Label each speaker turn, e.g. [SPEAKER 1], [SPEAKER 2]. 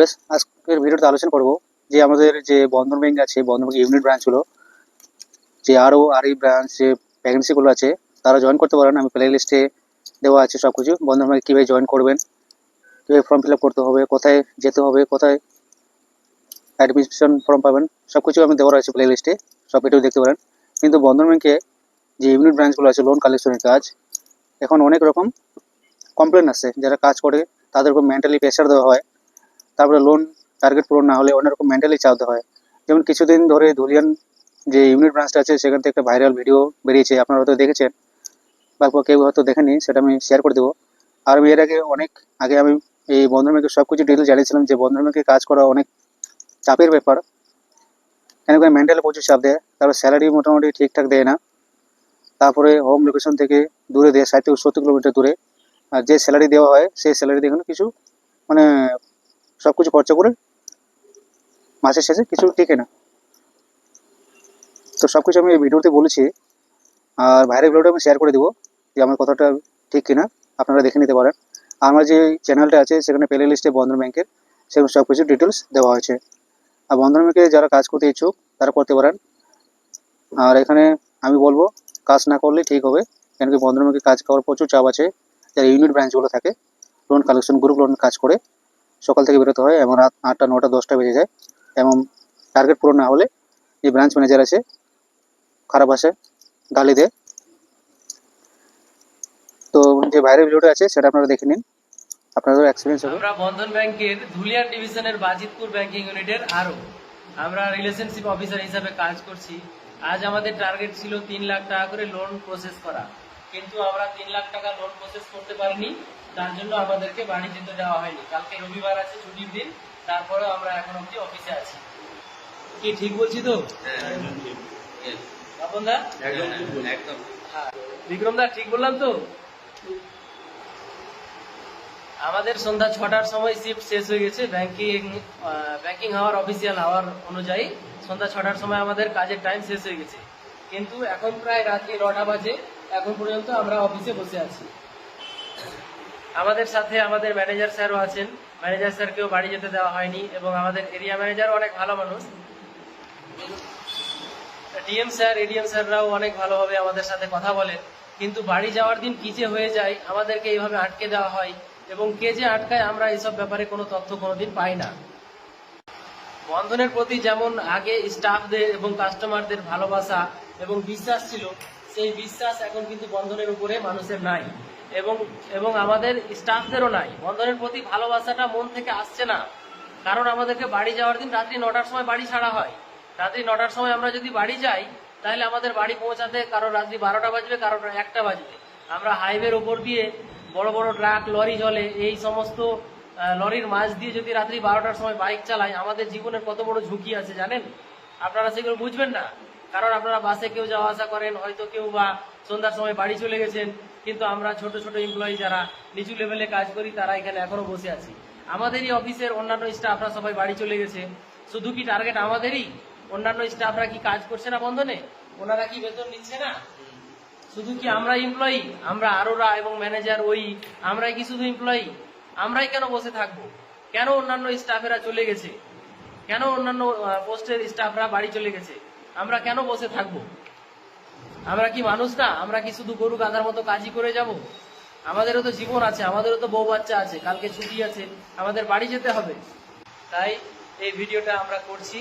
[SPEAKER 1] বেশ আজকের ভিডিওতে আলোচনা করব যে আমাদের যে বন্ধন ব্যাংক আছে, বন্ধন ব্যাংক ইউনিট ব্রাঞ্চগুলো যে আরও আর এই ব্রাঞ্চ যে ভ্যাকেন্সিগুলো আছে, তারা জয়েন করতে পারেন আমি প্লে লিস্টে দেওয়া আছে সব কিছু বন্ধন ব্যাংকে কীভাবে জয়েন করবেন, কীভাবে ফর্ম ফিল করতে হবে, কোথায় যেতে হবে, কোথায় অ্যাডমিশন ফর্ম পাবেন সব কিছু আমি দেওয়া রয়েছে প্লে লিস্টে সব এটাও দেখতে পারেন। কিন্তু বন্ধন ব্যাংকে যে ইউনিট ব্রাঞ্চগুলো আছে লোন কালেকশনের কাজ, এখন অনেক রকম কমপ্লেন আসছে যারা কাজ করে তাদের উপর মেন্টালি প্রেশার দেওয়া হয়। তারপরে লোন টার্গেট পূরণ না হলে অনেক রকম মেন্টালি চাপ দেওয়া হয়। যেমন কিছুদিন ধরে ধুলিয়ান যে ইউনিট ব্রাঞ্চটা আছে, সেখান থেকে একটা ভাইরাল ভিডিও বেরিয়েছে, আপনারা হয়তো দেখেছেন। বা কেউ হয়তো দেখেনি সেটা আমি শেয়ার করে দেবো। আর আমি এর আগে অনেক, আগে আমি এই বন্ধন ব্যাংকের সব কিছু ডিটেল জানিয়েছিলাম যে বন্ধন ব্যাংকে কাজ করা অনেক চাপের ব্যাপার। কেন করে মেন্টালি প্রচুর চাপ দেয়, তারপর স্যালারি মোটামুটি ঠিকঠাক দেয় না। তারপরে হোম লোকেশন থেকে দূরে দেয়, ষাট থেকে সত্তর কিলোমিটার দূরে। আর যে স্যালারি দেওয়া হয়, সেই স্যালারি দিয়ে কিছু মানে সব কিছু খরচা করে মাসের শেষে কিছু টিকে না। তো সব কিছু আমি এই ভিডিওতে বলেছি, আর বাইরের ভিডিওটা আমি শেয়ার করে দেবো যে আমার কথাটা ঠিক কিনা, আপনারা দেখে নিতে পারেন। আমার যে চ্যানেলটা আছে, সেখানে প্লে লিস্টে বন্ধন ব্যাংকের সেখানে সব কিছু ডিটেলস দেওয়া হয়েছে। আর বন্ধন ব্যাংকে যারা কাজ করতে ইচ্ছুক, তারা করতে পারেন। আর এখানে আমি বলব, কাজ না করলে ঠিক হবে। কেন কি বন্ধন ব্যাংকে কাজ করার প্রচুর চাপ আছে। যারা ইউনিট ব্রাঞ্চগুলো থাকে লোন কালেকশন গ্রুপ লোন কাজ করে সকাল থেকে বেরোতে হয় এমন রাত আটটা, নটা, দশটা বেজে যায়। এবং টার্গেট পূরণ না হলে যে ব্রাঞ্চ ম্যানেজার আছে, খারাপ আসে, গালি দেয়। তো যে বাইরের ভিডিওটা আছে, সেটা আপনারা দেখে নিন। আপনাদের এক্সপিরিয়েন্স হবে।
[SPEAKER 2] আমরা বন্ধন ব্যাংকের ধুলিয়ান ডিভিশনের বাজিতপুর ব্যাংকিং ইউনিটের আরও আমরা রিলেশনশিপ অফিসার হিসাবে কাজ করছি। আজ আমাদের টার্গেট ছিল তিন লাখ টাকা করে লোন প্রসেস করা। কিন্তু আমরা তিন লাখ টাকা লোন প্রসেস করতে পারিনি। তার জন্য আমাদেরকে বাড়ি যেতে দেওয়া হয়নি। কালকে রবিবার আছে ছুটির দিন তারপরেও আমরা এখন অব্দি অফিসে আছি। কি ঠিক বলছি তো? আপন দা? হ্যাঁ বিক্রম দা ঠিক বললাম তো? আমাদের সন্ধ্যা ছটার সময় শিফট শেষ হয়ে গেছে। ব্যাংকিং ব্যাংকিং হাওয়ার অফিসিয়াল হাওয়ার অনুযায়ী সন্ধ্যা ছটার সময় আমাদের কাজের টাইম শেষ হয়ে গেছে। কিন্তু এখন প্রায় রাত্রি নটা বাজে। এখন পর্যন্ত আমরা অফিসে বসে আছি। আমাদের সাথে আমাদের ম্যানেজার স্যারও আছেন। ম্যানেজার স্যারকেও বাড়ি যেতে দেওয়া হয়নি এবং আমাদের এরিয়া ম্যানেজারও অনেক ভালো মানুষ। ডিএম স্যার এডিএম স্যাররাও অনেক ভালোভাবে আমাদের সাথে কথা বলেন। কিন্তু বাড়ি যাওয়ার দিন কি যে হয়ে যায়, আমাদেরকে এইভাবে আটকে দেওয়া হয় এবং কে যে আটকায় আমরা এসব ব্যাপারে কোনো তথ্য কোনোদিন পাই না। বন্ধনের প্রতি যেমন আগে স্টাফদের এবং কাস্টমারদের ভালোবাসা এবং বিশ্বাস ছিল সেই বিশ্বাস এখন কিন্তু বন্ধনের উপরে মানুষের নাই। এবং এবং আমাদের স্টাফদেরও নাই। বন্ধনের প্রতি ভালোবাসাটা মন থেকে আসছে না। কারণ আমাদেরকে বাড়ি যাওয়ার দিন রাত্রি নটার সময় বাড়ি ছাড়া হয়। রাত্রি নটার সময় আমরা যদি বাড়ি যাই, তাহলে আমাদের বাড়ি পৌঁছাতে কারও রাত্রি বারোটা বাজবে, কারও একটা বাজবে। আমরা হাইওয়ের ওপর দিয়ে বড় বড় ট্রাক, লরি চলে, এই সমস্ত লরির মাঝ দিয়ে যদি রাত্রি বারোটার সময় বাইক চালাই আমাদের জীবনের কত বড় ঝুঁকি আছে জানেন? আপনারা সেগুলো বুঝবেন না। কারণ আপনারা বাসে কেউ যাওয়া আসা করেন, হয়তো কেউ বা সন্ধ্যার সময় বাড়ি চলে গেছেন, কিন্তু আমরা ছোট ছোট এমপ্লয়ি যারা নিচু লেভেলে কাজ করি, তারা এখানে এখনও বসে আছি। আমাদেরই অফিসের অন্যান্য স্টাফরা সবাই বাড়ি চলে গেছে। শুধু কি টার্গেট আমাদেরই? অন্যান্য স্টাফরা কি কাজ করছে না বন্ধনে? ওনারা কি বেতন নিচ্ছে না? শুধু কি আমরা এমপ্লয়ি আমরা আরোরা এবং ম্যানেজার ওই, আমরাই কি শুধু এমপ্লয়ি আমরাই কেন বসে থাকব? কেন অন্যান্য স্টাফেরা চলে গেছে? কেন অন্যান্য পোস্টের স্টাফরা বাড়ি চলে গেছে? আমরা কেন বসে থাকব? আমরা কি মানুষ না? আমরা কি শুধু গরু গাঁদার মতো কাজই করে যাব? আমাদেরও তো জীবন আছে, আমাদেরও তো বউ বাচ্চা আছে, কালকে ছুটি আছে, আমাদের বাড়ি যেতে হবে। তাই এই ভিডিওটা আমরা করছি।